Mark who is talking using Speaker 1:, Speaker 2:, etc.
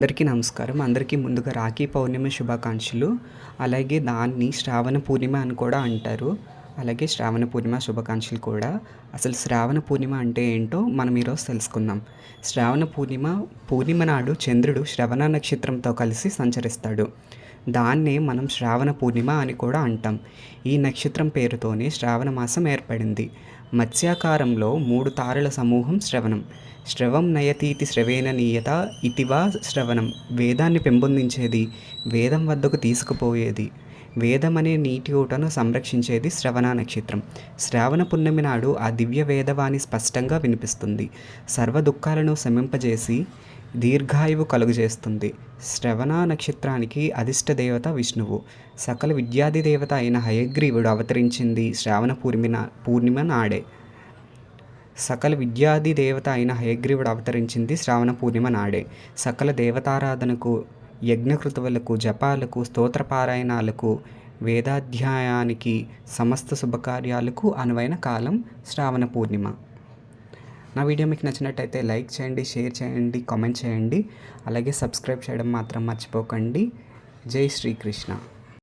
Speaker 1: అందరికీ నమస్కారం. అందరికీ ముందుగా రాఖీ పౌర్ణమి శుభాకాంక్షలు. అలాగే దాన్ని శ్రావణ పూర్ణిమ అని కూడా అంటారు. అలాగే శ్రావణ పూర్ణిమ శుభాకాంక్షలు కూడా. అసలు శ్రావణ పూర్ణిమ అంటే ఏంటో మనం ఈరోజు తెలుసుకుందాం. శ్రావణ పూర్ణిమ పూర్ణిమ నాడు చంద్రుడు శ్రవణ నక్షత్రంతో కలిసి సంచరిస్తాడు. దాన్నే మనం శ్రావణ పూర్ణిమ అని కూడా అంటాం. ఈ నక్షత్రం పేరుతోనే శ్రావణ మాసం ఏర్పడింది. మత్స్యాకారంలో మూడు తారల సమూహం శ్రవణం. శ్రవం నయతీతి శ్రవేణ నీయత ఇతివా శ్రవణం. వేదాన్ని పెంపొందించేది వేదం వద్దకు తీసుకుపోయేది. వేదం అనే నీటి ఊటను సంరక్షించేది శ్రవణ నక్షత్రం. శ్రావణ పున్నమి నాడు ఆ దివ్య వేదవాణి స్పష్టంగా వినిపిస్తుంది. సర్వ దుఃఖాలను శమింపజేసి దీర్ఘాయువు కలుగజేస్తుంది. శ్రవణ నక్షత్రానికి అధిష్ట దేవత విష్ణువు. సకల విద్యాది దేవత అయిన హయగ్రీవుడు అవతరించింది శ్రావణ పూర్ణిమ పూర్ణిమ నాడే. సకల విద్యాది దేవత అయిన హయగ్రీవుడు అవతరించింది శ్రావణ పూర్ణిమ నాడే. సకల దేవతారాధనకు యజ్ఞకృతువులకు జపాలకు స్తోత్రపారాయణాలకు వేదాధ్యాయానికి సమస్త శుభకార్యాలకు అనువైన కాలం శ్రావణ పూర్ణిమ. నా వీడియో మీకు నచ్చినట్టయితే లైక్ చేయండి షేర్ చేయండి కామెంట్ చేయండి. అలాగే సబ్స్క్రైబ్ చేయడం మాత్రం మర్చిపోకండి. జై శ్రీకృష్ణ.